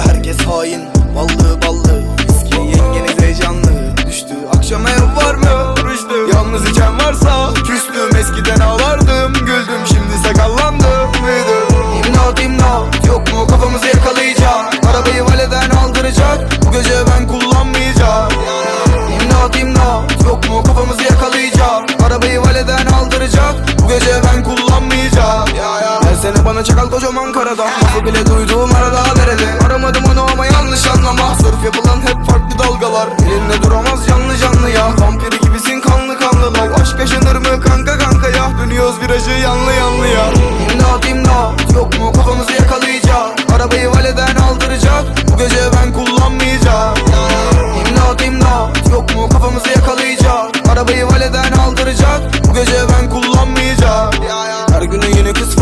herkes hain. Ballı ballı. Viski yengeniz heyecanlı. Düştü akşam ev Sene bana çakal kocaman karada. Lafı bile duyduğum arada derede. Aramadım onu ama yanlış anlama. Sırf yapılan hep farklı dalgalar. Elinde duramaz canlı canlı ya. Vampiri gibisin kanlı kanlı. Lav Aşk yaşanır mı kanka kanka ya? Dönüyoruz virajı yanlı yanlı ya. İmdat imdat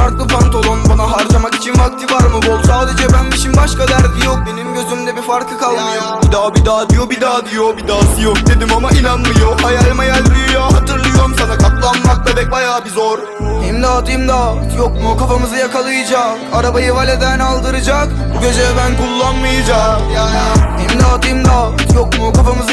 farklı pantolon Bana harcamak için vakti var mı? Bol. Sadece benmişim başka derdi yok. Benim gözümde bir farkı kalmıyor. Bir daha bir daha diyor bir daha diyor Bir dahası yok dedim ama inanmıyor. Hayal mayal rüya hatırlıyorum Sana. Katlanmak bebek bayağı bir zor. İmdat imdat. Yok mu? Kafamızı yakalayacak. Arabayı valeden aldıracak. Bu gece ben kullanmayacağım. İmdat imdat. Yok mu? Kafamızı